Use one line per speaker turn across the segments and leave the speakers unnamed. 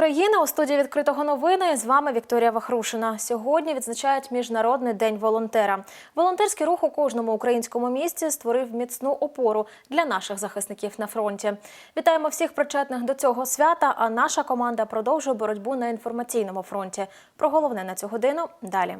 України у студії відкритого новини. З вами Вікторія Вахрушина. Сьогодні відзначають міжнародний день волонтера. Волонтерський рух у кожному українському місті створив міцну опору для наших захисників на фронті. Вітаємо всіх причетних до цього свята. А наша команда продовжує боротьбу на інформаційному фронті. Про головне на цю годину далі.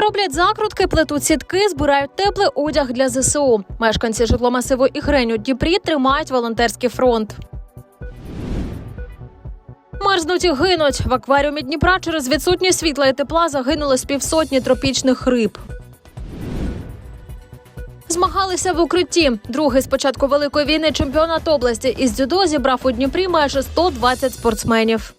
Роблять закрутки, плетуть сітки, збирають теплий одяг для ЗСУ. Мешканці житломасиву Ігрень у Дніпрі тримають волонтерський фронт. Мерзнуть і гинуть. В акваріумі Дніпра через відсутність світла і тепла загинули з півсотні тропічних риб. Змагалися в укритті. Другий з початку великої війни чемпіонат області із дзюдо зібрав у Дніпрі майже 120 спортсменів.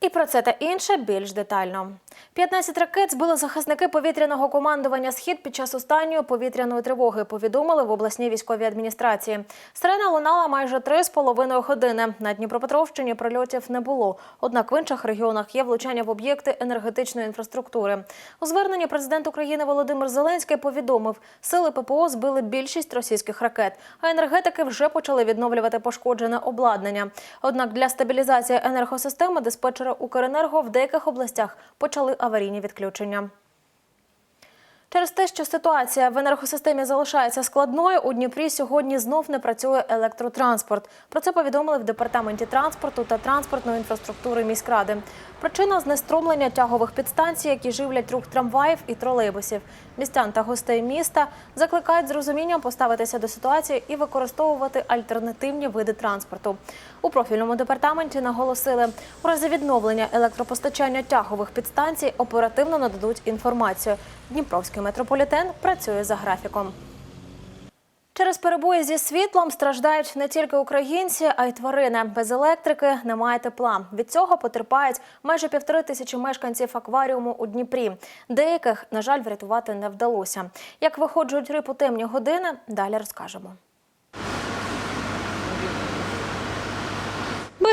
І про це та інше більш детально. 15 ракет збили захисники повітряного командування Схід під час останньої повітряної тривоги. Повідомили в обласній військовій адміністрації. Сирена лунала майже 3,5 години. На Дніпропетровщині прильотів не було. Однак в інших регіонах є влучання в об'єкти енергетичної інфраструктури. У зверненні президент України Володимир Зеленський повідомив, сили ППО збили більшість російських ракет, а енергетики вже почали відновлювати пошкоджене обладнання. Однак для стабілізації енергосистеми диспетчери Укренерго в деяких областях почали аварійні відключення. Через те, що ситуація в енергосистемі залишається складною, у Дніпрі сьогодні знов не працює електротранспорт. Про це повідомили в департаменті транспорту та транспортної інфраструктури міськради. Причина знеструмлення тягових підстанцій, які живлять рух трамваїв і тролейбусів. Містян та гостей міста закликають з розумінням поставитися до ситуації і використовувати альтернативні види транспорту. У профільному департаменті наголосили, у разі відновлення електропостачання тягових підстанцій оперативно нададуть інформацію. Дніпровський метрополітен працює за графіком. Через перебої зі світлом страждають не тільки українці, а й тварини. Без електрики немає тепла. Від цього потерпають майже півтори тисячі мешканців акваріуму у Дніпрі. Деяких, на жаль, врятувати не вдалося. Як виходжують риб у темні години, далі розкажемо.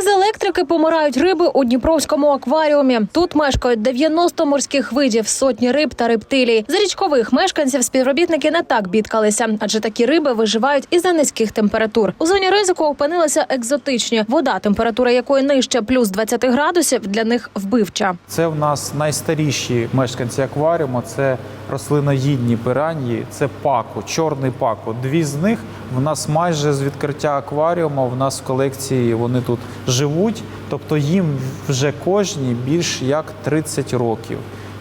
Без електрики помирають риби у Дніпровському акваріумі. Тут мешкають 90 морських видів, сотні риб та рептилій. З річкових мешканців співробітники не так бідкалися, адже такі риби виживають із-за низьких температур. У зоні ризику опинилися екзотичні. Вода, температура якої нижче плюс 20 градусів, для них вбивча.
Це в нас найстаріші мешканці акваріуму. Це рослиноїдні пираньї, це паку, чорний паку. Дві з них в нас майже з відкриття акваріуму. В нас в колекції вони тут живуть. Тобто їм вже кожній більш як 30 років.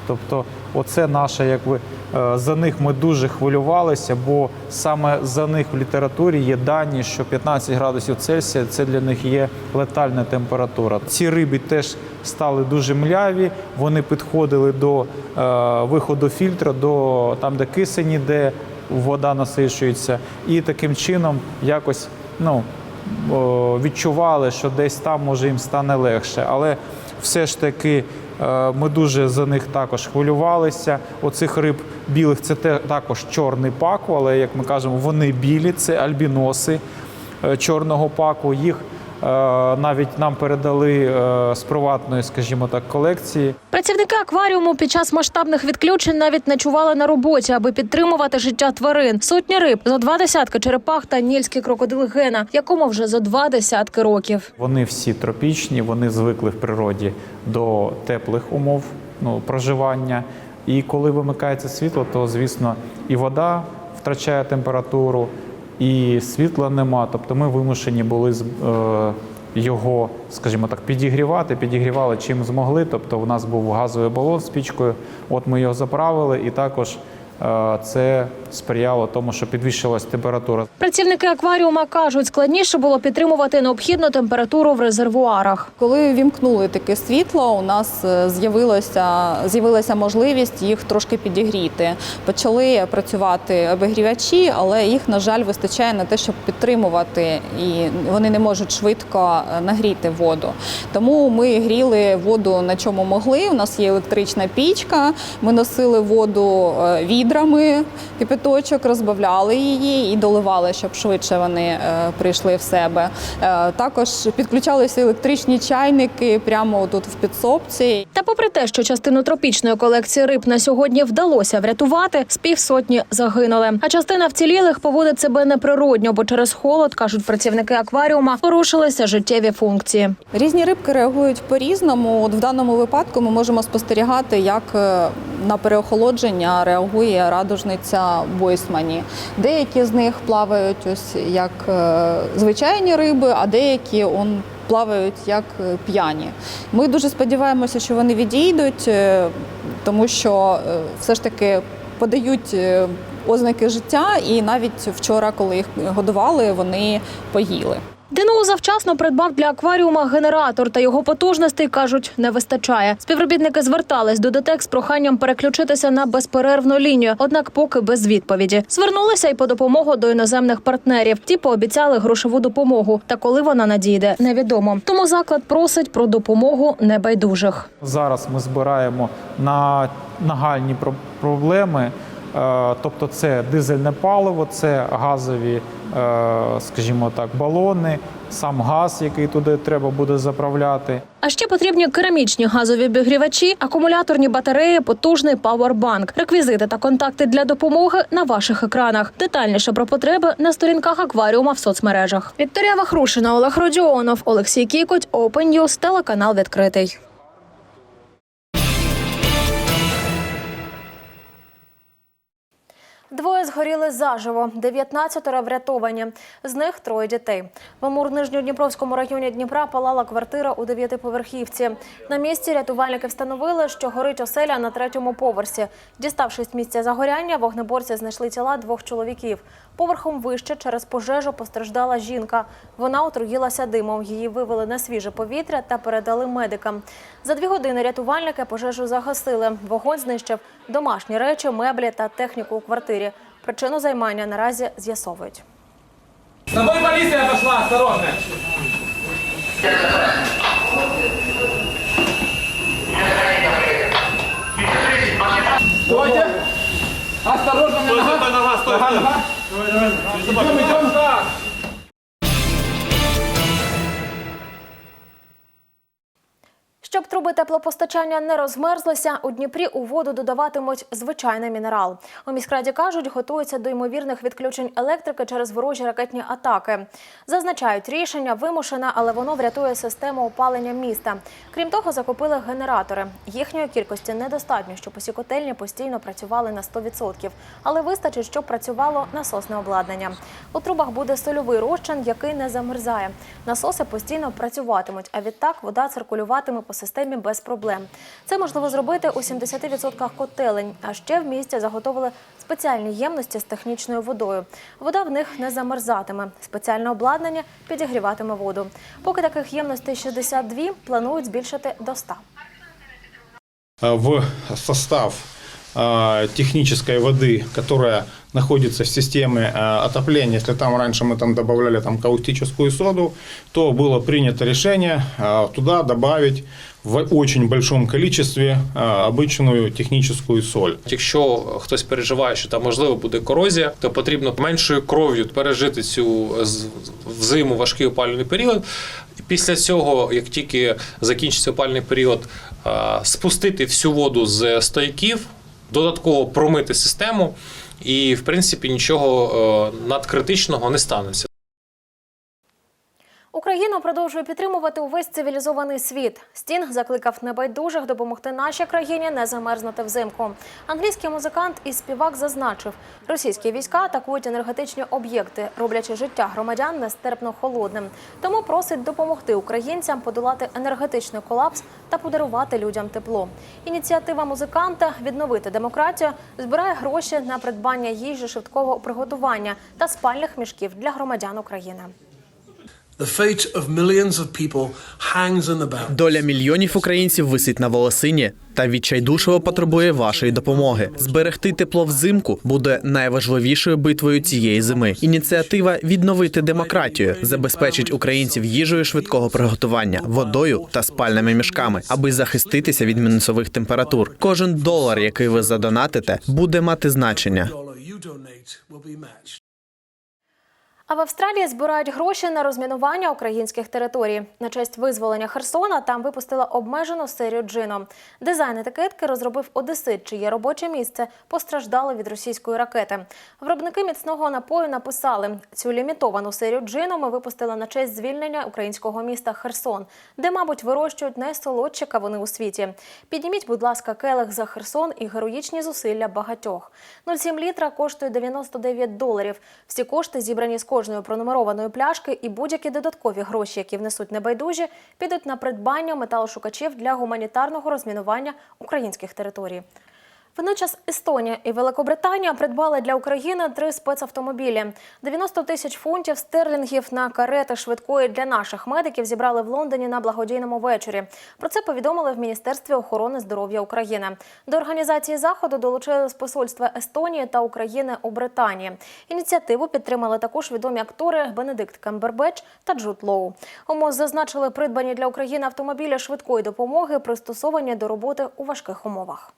Тобто, оце наша, якби е, за них ми дуже хвилювалися, бо саме за них в літературі є дані, що 15 градусів Цельсія це для них є летальна температура. Ці риби теж стали дуже мляві. Вони підходили до е, виходу фільтра, до там, де кисень іде, вода насичується, і таким чином якось ну, відчували, що десь там може їм стане легше. Але все ж таки е, ми дуже за них також хвилювалися. Оцих риб білих це також чорний паку, але як ми кажемо, вони білі, це альбіноси е, чорного паку. Їх навіть нам передали е, з приватної, скажімо так, колекції.
Працівники акваріуму під час масштабних відключень навіть ночували на роботі, аби підтримувати життя тварин. Сотні риб, зо два десятки черепах та нільський крокодил Гена, якому вже за два десятки років.
Вони всі тропічні, вони звикли в природі до теплих умов ну, проживання. І коли вимикається світло, то звісно і вода втрачає температуру, і світла нема. Тобто ми вимушені були е, його, скажімо так, підігрівати, підігрівали чим змогли. Тобто, у нас був газовий балон з пічкою. От ми його заправили, і також е, це сприяло тому, що підвищилась температура.
Працівники акваріума кажуть, складніше було підтримувати необхідну температуру в резервуарах.
Коли вімкнули таке світло, у нас е, з'явилося з'явилася можливість їх трошки підігріти. Почали працювати обігрівачі, але їх, на жаль, вистачає на те, щоб підтримувати, і вони не можуть швидко е, нагріти воду. Тому ми гріли воду на чому могли. У нас є електрична пічка. Ми носили воду е, від відрами кипяточок, розбавляли її і доливали, щоб швидше вони е, прийшли в себе. Е, Також підключалися електричні чайники прямо тут в підсобці.
Та попри те, що частину тропічної колекції риб на сьогодні вдалося врятувати, з півсотні загинули. А частина вцілілих поводить себе неприродньо, бо через холод, кажуть працівники акваріума, порушилися життєві функції.
Різні рибки реагують по-різному. От в даному випадку ми можемо спостерігати, як е, на переохолодження реагує радужниця Бойсмані. Деякі з них плавають ось як е, звичайні риби, а деякі он плавають як е, п'яні. Ми дуже сподіваємося, що вони відійдуть, е, тому що все ж таки подають. Ознаки життя, і навіть вчора, коли їх годували, вони поїли.
ДНУ завчасно придбав для акваріума генератор, та його потужностей кажуть не вистачає. Співробітники звертались до ДТЕК з проханням переключитися на безперервну лінію, однак поки без відповіді. Звернулися й по допомогу до іноземних партнерів. Ті пообіцяли грошову допомогу. Та коли вона надійде, невідомо. Тому заклад просить про допомогу небайдужих.
Зараз ми збираємо на нагальні про- проблеми. Е, Тобто це дизельне паливо, це газові, е, скажімо так, балони, сам газ, який туди треба буде заправляти.
А ще потрібні керамічні газові обігрівачі, акумуляторні батареї, потужний пауербанк. Реквізити та контакти для допомоги на ваших екранах. Детальніше про потреби на сторінках акваріума в соцмережах. Вікторія Вахрушина, Олег Родіонов, Олексій Кікоть, Open News, телеканал відкритий. Двоє згоріли заживо, 19 врятовані. З них троє дітей. В Амур Нижньодніпровському районі Дніпра палала квартира у дев'ятиповерхівці. На місці рятувальники встановили, що горить оселя на третьому поверсі. Діставшись місця загоряння, вогнеборці знайшли тіла двох чоловіків. Поверхом вище через пожежу постраждала жінка. Вона отруїлася димом. Її вивели на свіже повітря та передали медикам. За дві години рятувальники пожежу загасили. Вогонь знищив домашні речі, меблі та техніку у квартирі. Причину займання наразі з'ясовують.
С тобой поліція пішла, осторожно. Стойте. Осторожно, на нога! Стой, нога, стой, Давай, давай! Идем, идем,
Щоб труби теплопостачання не розмерзлися, у Дніпрі у воду додаватимуть звичайний мінерал. У міськраді кажуть, готуються до ймовірних відключень електрики через ворожі ракетні атаки. Зазначають, рішення вимушене, але воно врятує систему опалення міста. Крім того, закупили генератори. Їхньої кількості недостатньо, щоб усі котельні постійно працювали на 100%. Але вистачить, щоб працювало насосне обладнання. У трубах буде сольовий розчин, який не замерзає. Насоси постійно працюватимуть, а відтак вода циркулюватиме по системі без проблем. Це можливо зробити у 70% котелень. А ще в місті заготовили спеціальні ємності з технічною водою. Вода в них не замерзатиме. Спеціальне обладнання підігріватиме воду. Поки таких ємностей 62, планують збільшити до 100.
в состав технической воды, которая находится в системе а, отопления, если там раньше мы там добавляли там каустическую соду, то было принято решение а, туда добавить в очень большом количестве а, обычную техническую соль.
Якщо хтось переживає, що там можливо буде корозія, то потрібно меншою кров'ю пережити цю з- взиму важкий опалювальний період. І Після цього, як тільки закінчиться опалювальний період, а, спустити всю воду з стояків, додатково промити систему, і в принципі нічого е, надкритичного не станеться.
Україна продовжує підтримувати увесь цивілізований світ. Стінг закликав небайдужих допомогти нашій країні не замерзнути взимку. Англійський музикант і співак зазначив, російські війська атакують енергетичні об'єкти, роблячи життя громадян нестерпно холодним. Тому просить допомогти українцям подолати енергетичний колапс та подарувати людям тепло. Ініціатива музиканта відновити демократію збирає гроші на придбання їжі швидкого приготування та спальних мішків для громадян України.
Доля мільйонів українців висить на волосині та відчайдушево потребує вашої допомоги. Зберегти тепло взимку буде найважливішою битвою цієї зими. Ініціатива відновити демократію забезпечить українців їжею швидкого приготування, водою та спальними мішками, аби захиститися від мінусових температур. Кожен долар, який ви задонатите, буде мати значення.
А в Австралії збирають гроші на розмінування українських територій. На честь визволення Херсона там випустила обмежену серію джину. Дизайн етикетки розробив Одесит, чиє робоче місце постраждало від російської ракети. Виробники міцного напою написали: цю лімітовану серію джину ми випустили на честь звільнення українського міста Херсон, де, мабуть, вирощують найсолодші кавуни у світі. Підніміть, будь ласка, келих за Херсон і героїчні зусилля багатьох. 0,7 літра коштує 99 доларів. Всі кошти зібрані з кожної пронумерованої пляшки і будь-які додаткові гроші, які внесуть небайдужі, підуть на придбання металошукачів для гуманітарного розмінування українських територій. Водночас Естонія і Великобританія придбали для України три спецавтомобілі. 90 тисяч фунтів стерлінгів на карети швидкої для наших медиків зібрали в Лондоні на благодійному вечорі. Про це повідомили в Міністерстві охорони здоров'я України. До організації заходу долучились посольства Естонії та України у Британії. Ініціативу підтримали також відомі актори Бенедикт Камбербеч та Джуд Лоу. У МОЗ зазначили придбані для України автомобілі швидкої допомоги, пристосовані до роботи у важких умовах.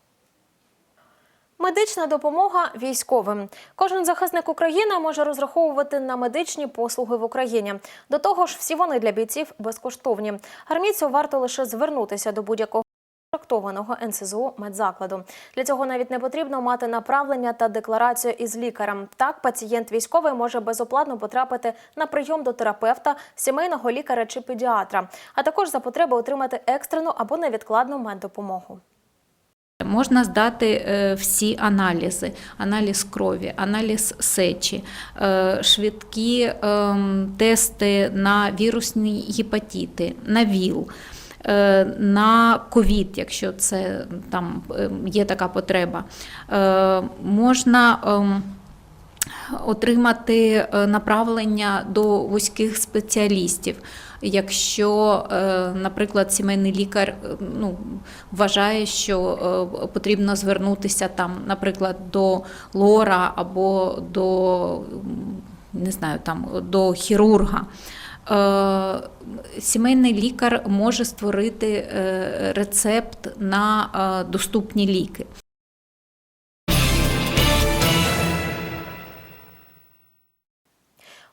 Медична допомога військовим. Кожен захисник України може розраховувати на медичні послуги в Україні. До того ж, всі вони для бійців безкоштовні. Армійцю варто лише звернутися до будь-якого трактованого НСЗУ медзакладу. Для цього навіть не потрібно мати направлення та декларацію із лікарем. Так, пацієнт військовий може безоплатно потрапити на прийом до терапевта, сімейного лікаря чи педіатра, а також за потреби отримати екстрену або невідкладну меддопомогу.
Можна здати е, всі аналізи: аналіз крові, аналіз сечі, е, швидкі ем, тести на вірусні гепатити, на ВІЛ. е, На ковід, якщо це там є така потреба, можна ем, отримати направлення до вузьких спеціалістів. Якщо, е, наприклад, сімейний лікар е, ну, вважає, що е, потрібно звернутися там, наприклад, до лора або до не знаю, там, до хірурга. Сімейний лікар може створити рецепт на доступні ліки.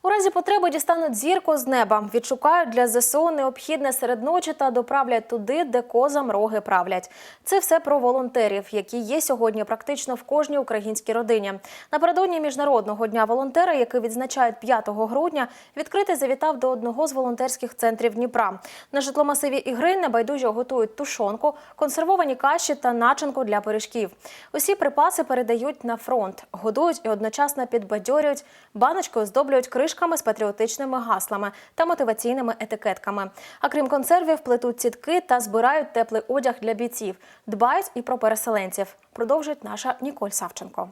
У разі потреби дістануть зірку з неба, відшукають для ЗСУ необхідне серед ночі та доправлять туди, де козам роги правлять. Це все про волонтерів, які є сьогодні практично в кожній українській родині. Напередодні міжнародного дня волонтера, який відзначають 5 грудня, відкритий завітав до одного з волонтерських центрів Дніпра. На житломасиві ігри небайдужі готують тушонку, консервовані каші та начинку для пиріжків. Усі припаси передають на фронт, годують і одночасно підбадьорюють, баночки оздоблюють кришками з патріотичними гаслами та мотиваційними етикетками. А крім консервів, плетуть сітки та збирають теплий одяг для бійців. Дбають і про переселенців. Продовжить наша Ніколь Савченко.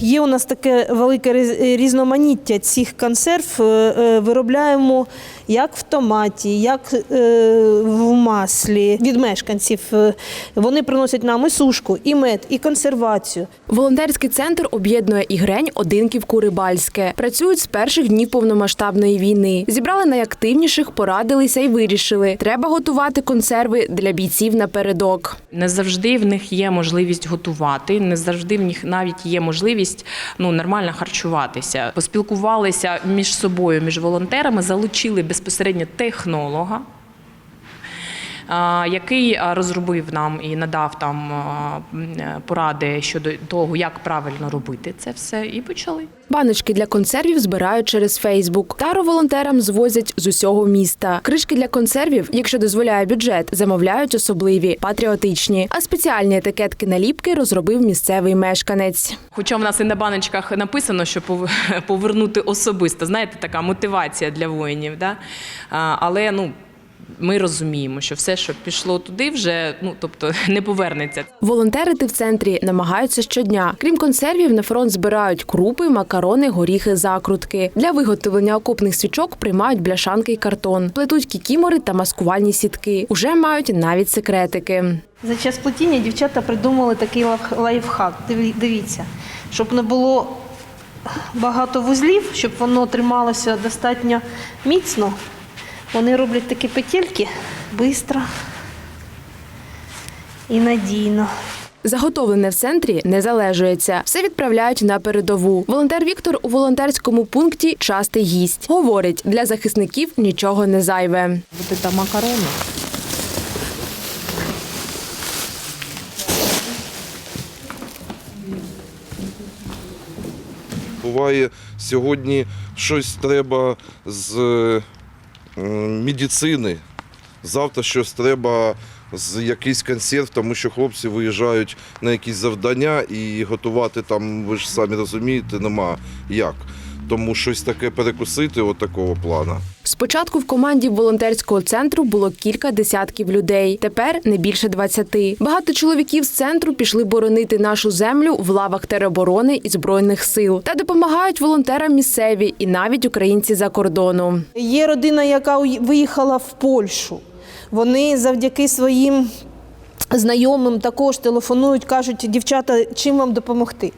Є у нас таке велике різноманіття цих консерв. Е, е, Виробляємо як в томаті, як е, в маслі від мешканців. Вони приносять нам і сушку, і мед, і консервацію.
Волонтерський центр об'єднує Ігрень, Одинківку, Рибальське. Працюють з перших днів повномасштабної війни. Зібрали найактивніших, порадилися і вирішили. Треба готувати консерви для бійців напередок.
Не завжди в них є можливість готувати, не завжди в них навіть є можливість ну нормально харчуватися. Поспілкувалися між собою, між волонтерами, залучили безпосередньо технолога. Який розробив нам і надав там поради щодо того, як правильно робити це все, і почали.
Баночки для консервів збирають через Фейсбук. Тару волонтерам звозять з усього міста. Кришки для консервів, якщо дозволяє бюджет, замовляють особливі, патріотичні. А спеціальні етикетки наліпки розробив місцевий мешканець.
Хоча в нас і на баночках написано, що пов- повернути особисто. Знаєте, така мотивація для воїнів. Да? Але ну. Ми розуміємо, що все, що пішло туди, вже ну тобто не повернеться.
Волонтерити в центрі намагаються щодня. Крім консервів, на фронт збирають крупи, макарони, горіхи, закрутки. Для виготовлення окопних свічок приймають бляшанки й картон, плетуть кікімори та маскувальні сітки. Уже мають навіть секретики.
За час плетіння дівчата придумали такий лайфхак. Дивіться, щоб не було багато вузлів, щоб воно трималося достатньо міцно. Вони роблять такі петельки швидко і надійно.
Заготовлене в центрі не залежується. Все відправляють на передову. Волонтер Віктор у волонтерському пункті частий гість. Говорить, для захисників нічого не зайве.
Вот это макарони.
Буває сьогодні щось треба з медицини, завтра щось треба з якийсь консерв, тому що хлопці виїжджають на якісь завдання і готувати там, ви ж самі розумієте, нема як. Тому щось таке перекусити, от такого плану.
Спочатку в команді волонтерського центру було кілька десятків людей. Тепер не більше 20. Багато чоловіків з центру пішли боронити нашу землю в лавах тероборони і збройних сил та допомагають волонтерам місцеві і навіть українці за кордону.
Є родина, яка виїхала в Польщу. Вони завдяки своїм знайомим також телефонують, кажуть, дівчата, чим вам допомогти.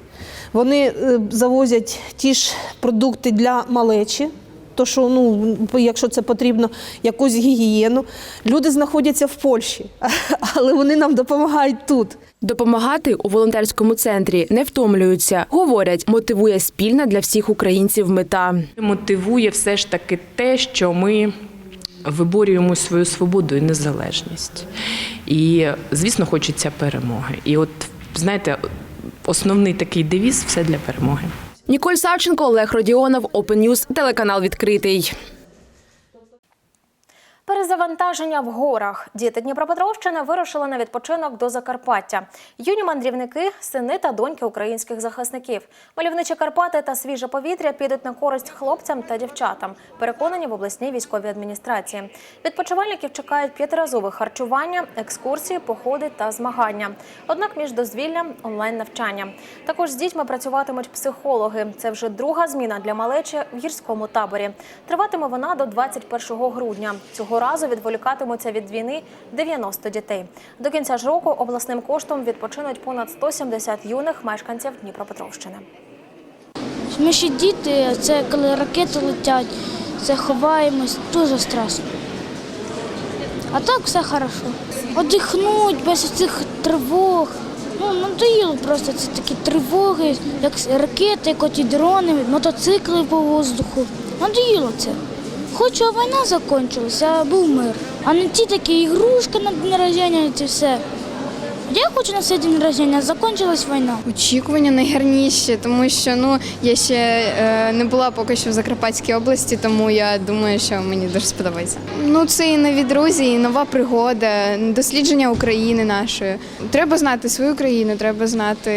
Вони е, завозять ті ж продукти для малечі. То що, ну, якщо це потрібно, якусь гігієну. Люди знаходяться в Польщі, але вони нам допомагають тут.
Допомагати у волонтерському центрі не втомлюються. Говорять, мотивує спільна для всіх українців мета.
Мотивує все ж таки те, що ми виборюємо свою свободу і незалежність. І, звісно, хочеться перемоги. І от, знаєте, основний такий девіз все для перемоги.
Ніколь Савченко, Олег Родіонов, Open News, телеканал відкритий.
Перезавантаження в горах. Діти Дніпропетровщини вирушили на відпочинок до Закарпаття. Юні мандрівники, сини та доньки українських захисників. Мальовничі Карпати та свіже повітря підуть на користь хлопцям та дівчатам. Переконані в обласній військовій адміністрації. Відпочивальників чекають п'ятиразове харчування, екскурсії, походи та змагання. Однак між дозвіллям онлайн навчання. Також з дітьми працюватимуть психологи. Це вже друга зміна для малечі в гірському таборі. Триватиме вона до 21 грудня. Цього разу відволікатимуться від війни 90 дітей. До кінця ж року обласним коштом відпочинуть понад 170 юних мешканців Дніпропетровщини.
Ми ще діти, це коли ракети летять, це ховаємось, дуже страшно. А так все хорошо. Одихнуть без цих тривог. Ну, надоїло просто це такі тривоги, як ракети, як оті дрони, мотоцикли по воздуху. Надоїло це. Хочу, а війна закінчилася, а був мир. А не ті такі ігрушки на день народження, ці все. Я хочу на свій день народження, закінчилась війна.
Очікування найгарніші, тому що ну я ще е, не була поки що в Закарпатській області, тому я думаю, що мені дуже сподобається. Ну це і нові друзі, і нова пригода, дослідження України нашої. Треба знати свою країну, треба знати,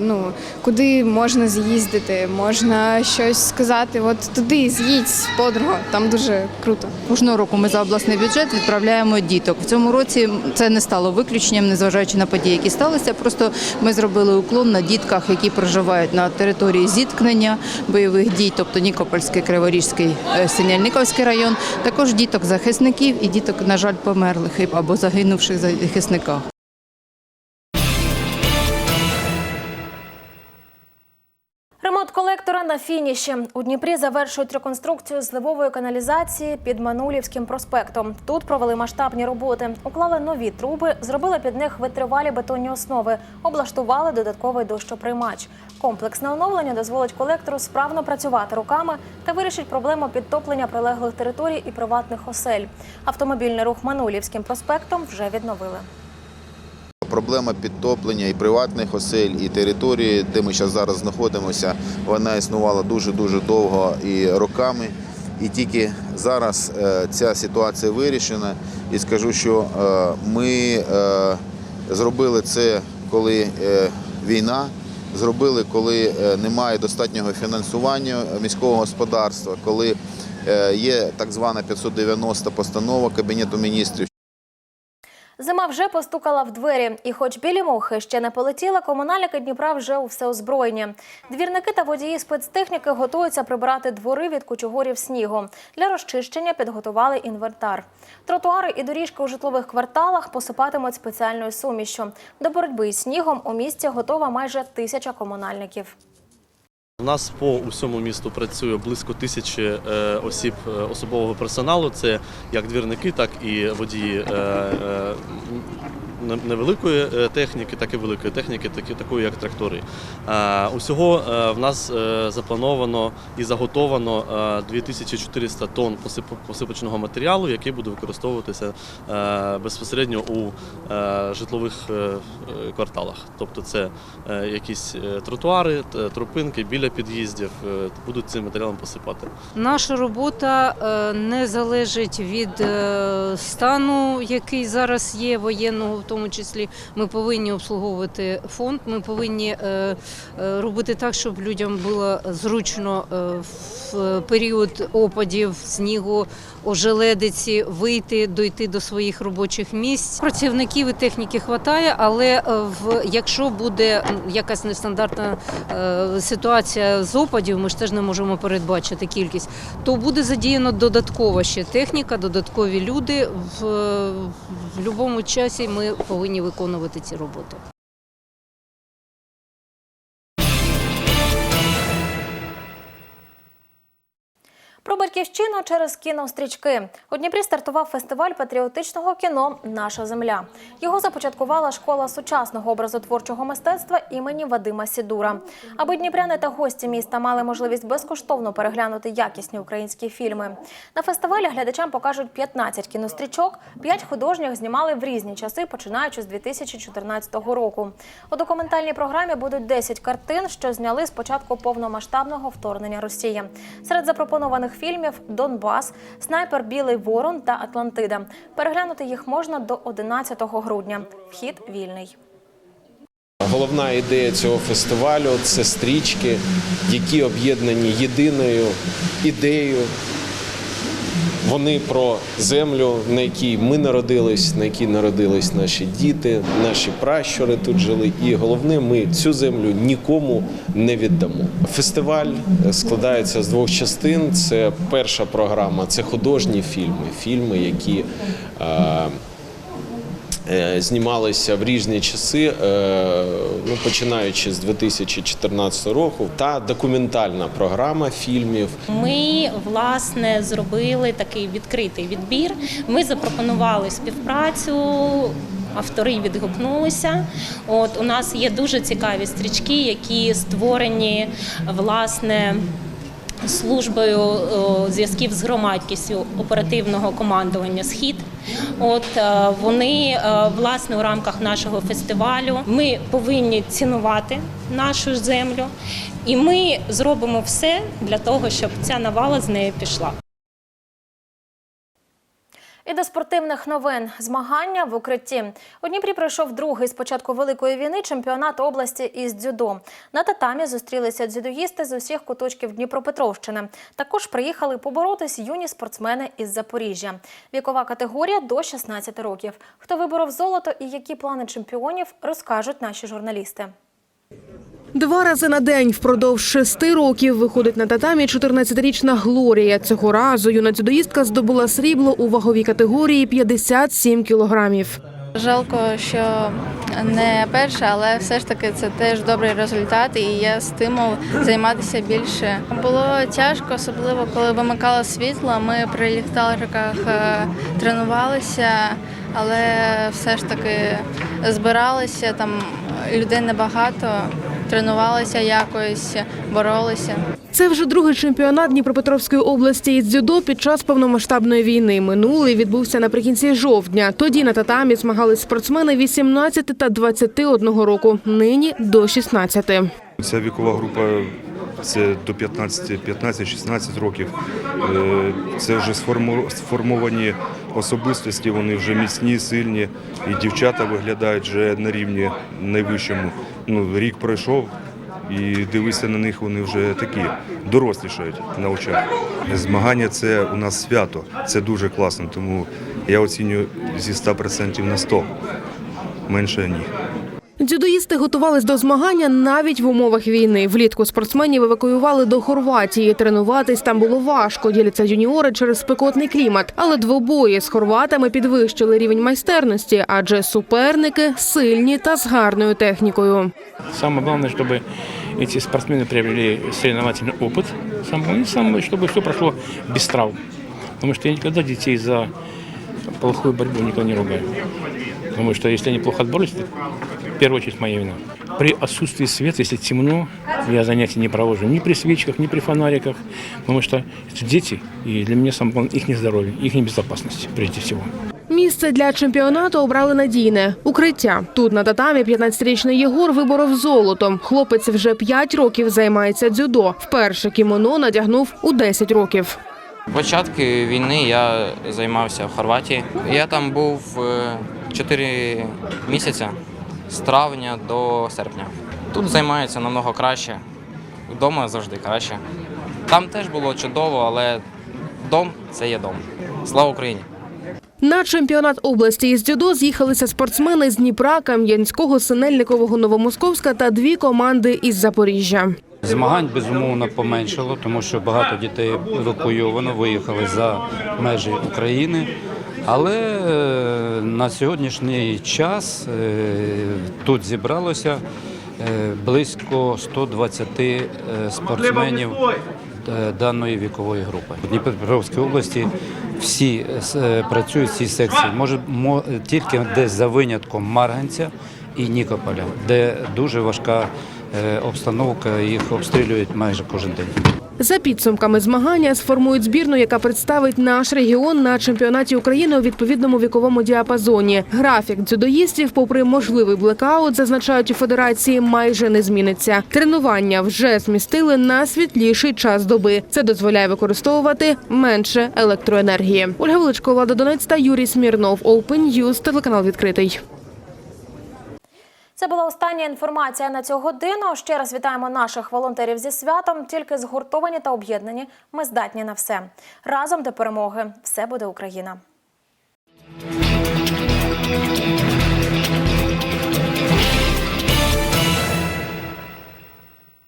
ну куди можна з'їздити, можна щось сказати. От туди з'їдь з подругою, там дуже круто.
Кожного року ми за обласний бюджет відправляємо діток. В цьому році це не стало виключенням, незважаючи на події, які сталися. Просто ми зробили уклон на дітках, які проживають на території зіткнення бойових дій, тобто Нікопольський, Криворіжський, е, Синяльниковський район. Також діток захисників і діток, на жаль, померлих або загинувших захисниках.
Колектора на фініші. У Дніпрі завершують реконструкцію зливової каналізації під Манулівським проспектом. Тут провели масштабні роботи, уклали нові труби, зробили під них витривалі бетонні основи, облаштували додатковий дощоприймач. Комплексне оновлення дозволить колектору справно працювати руками та вирішить проблему підтоплення прилеглих територій і приватних осель. Автомобільний рух Манулівським проспектом вже відновили.
Проблема підтоплення і приватних осель, і території, де ми зараз зараз знаходимося, вона існувала дуже-дуже довго і роками. І тільки зараз е, ця ситуація вирішена. І скажу, що е, ми е, зробили це, коли війна, зробили, коли немає достатнього фінансування міського господарства, коли Є так звана 590 постанова Кабінету міністрів.
Зима вже постукала в двері, і хоч білі мухи ще не полетіли, комунальники Дніпра вже у всеозброєнні. Двірники та водії спецтехніки готуються прибирати двори від кучугурів снігу. Для розчищення підготували інвентар. Тротуари і доріжки у житлових кварталах посипатимуть спеціальною сумішю. До боротьби із снігом у місті готова майже тисяча комунальників.
У нас по усьому місту працює близько тисячі е, осіб е, особового персоналу. Це як двірники, так і водії е, невеликої е, техніки, так і великої техніки, такі такої як трактори. Е, Усього е, в нас заплановано і заготовано е, 2400 тонн посипочного матеріалу, який буде використовуватися безпосередньо у житлових кварталах. Тобто це якісь тротуари, тропинки біля під'їздів будуть цим матеріалом посипати.
Наша робота не залежить від стану, який зараз є, воєнного тому числі. Ми повинні обслуговувати фонд, ми повинні е, е, робити так, щоб людям було зручно е, в період опадів, снігу, ожеледиці вийти, дойти до своїх робочих місць. Працівників і техніки вистачає, але в, якщо буде якась нестандартна ситуація з опадів, ми ж теж не можемо передбачити кількість, то буде задіяно додаткова ще техніка, додаткові люди. В будь-якому часі ми повинні виконувати ці роботи.
Про батьківщину через кінострічки. У Дніпрі стартував фестиваль патріотичного кіно Наша земля. Його започаткувала школа сучасного образотворчого мистецтва імені Вадима Сідура. Аби дніпряни та гості міста мали можливість безкоштовно переглянути якісні українські фільми. На фестивалі глядачам покажуть 15 кінострічок. 5 художніх знімали в різні часи, починаючи з 2014 року. У документальній програмі будуть 10 картин, що зняли з початку повномасштабного вторгнення Росії. Серед запропонованих фільмів Донбас, Снайпер Білий Ворон та Атлантида. Переглянути їх можна до 11 грудня. Вхід вільний.
Головна ідея цього фестивалю це стрічки, які об'єднані єдиною ідеєю. Вони про землю, на якій ми народились, на якій народились наші діти, наші пращури тут жили. І головне, ми цю землю нікому не віддамо. Фестиваль складається з двох частин. Це перша програма, це художні фільми, фільми, які е, е, знімалися в різні часи, е, ну, починаючи з 2014 року, та документальна програма фільмів.
Ми власне зробили такий відкритий відбір. Ми запропонували співпрацю. Автори відгукнулися. От у нас є дуже цікаві стрічки, які створені власне службою зв'язків з громадськістю оперативного командування Схід. От е, вони е, власне у рамках нашого фестивалю ми повинні цінувати нашу землю, і ми зробимо все для того, щоб ця навала з нею пішла.
І до спортивних новин змагання в укритті. У Дніпрі пройшов другий з початку великої війни чемпіонат області із дзюдо. На татамі зустрілися дзюдоїсти з усіх куточків Дніпропетровщини. Також приїхали поборотись юні спортсмени із Запоріжжя. Вікова категорія до 16 років. Хто виборов золото і які плани чемпіонів, розкажуть наші журналісти.
Два рази на день впродовж шести років виходить на татамі 14-річна Глорія. Цього разу юна дзюдоїстка здобула срібло у ваговій категорії 57 кілограмів.
Жалко, що не перша, але все ж таки це теж добрий результат і є стимул займатися більше. Було тяжко, особливо коли вимикало світло. Ми при ліхтариках е, тренувалися, але все ж таки збиралися там людей небагато. Тренувалися якось, боролися.
Це вже другий чемпіонат Дніпропетровської області із дзюдо під час повномасштабної війни. Минулий відбувся наприкінці жовтня. Тоді на татамі змагались спортсмени 18 та 21 року. Нині до 16.
Ця вікова група це до 15, 15-16 років. Е, Це вже сформовані особистості, вони вже міцні, сильні, і дівчата виглядають вже на рівні найвищому. Ну, рік пройшов, і дивися на них, вони вже такі дорослішають на очах. Змагання це у нас свято, це дуже класно, тому я оцінюю зі 100% на 100. Менше ні.
Дзюдоїсти готувались до змагання навіть в умовах війни. Влітку спортсменів евакуювали до Хорватії. Тренуватись там було важко. Діляться юніори через спекотний клімат. Але двобої з хорватами підвищили рівень майстерності, адже суперники сильні та з гарною технікою.
Самое главное, чтобы эти спортсмены приобрели соревновательный опыт. Самое, и самое, чтобы все прошло без травм. Потому что я никогда детей за плохую борьбу никогда не ругаю. Потому что если они плохо отборолись, это в первую очередь моя вина. При отсутствии света, если темно, я занятия не провожу ни при свечках, ни при фонариках. Потому что это дети, и для меня самое главное их здоровье, их безопасность прежде всего.
Місце для чемпіонату обрали надійне укриття. Тут на татамі 15-річний Єгор виборов золото. Хлопець вже 5 років займається дзюдо. Вперше кімоно надягнув у 10 років.
Початку війни я займався в Хорватії. Я там був 4 місяці з травня до серпня. Тут займаються намного краще. Вдома завжди краще. Там теж було чудово, але дом це є дом. Слава Україні!
На чемпіонат області із дзюдо з'їхалися спортсмени з Дніпра, Кам'янського, Синельникового, Новомосковська та дві команди із Запоріжжя.
Змагань безумовно поменшало, тому що багато дітей евакуйовано, виїхали за межі України. Але е, на сьогоднішній час е, тут зібралося е, близько 120 е, спортсменів даної вікової групи. У Дніпропетровській області всі працюють в цій секції. Може, мо- тільки десь за винятком Марганця і Нікополя, де дуже важка обстановка, їх обстрілюють майже кожен день.
За підсумками змагання сформують збірну, яка представить наш регіон на чемпіонаті України у відповідному віковому діапазоні. Графік дзюдоїстів, попри можливий блекаут, зазначають у федерації, майже не зміниться. Тренування вже змістили на світліший час доби. Це дозволяє використовувати менше електроенергії. Ольга Величко, Влада Донець та Юрій Смірнов. Open News, телеканал відкритий.
Це була остання інформація на цю годину. Ще раз вітаємо наших волонтерів зі святом. Тільки згуртовані та об'єднані. Ми здатні на все. Разом до перемоги. Все буде Україна.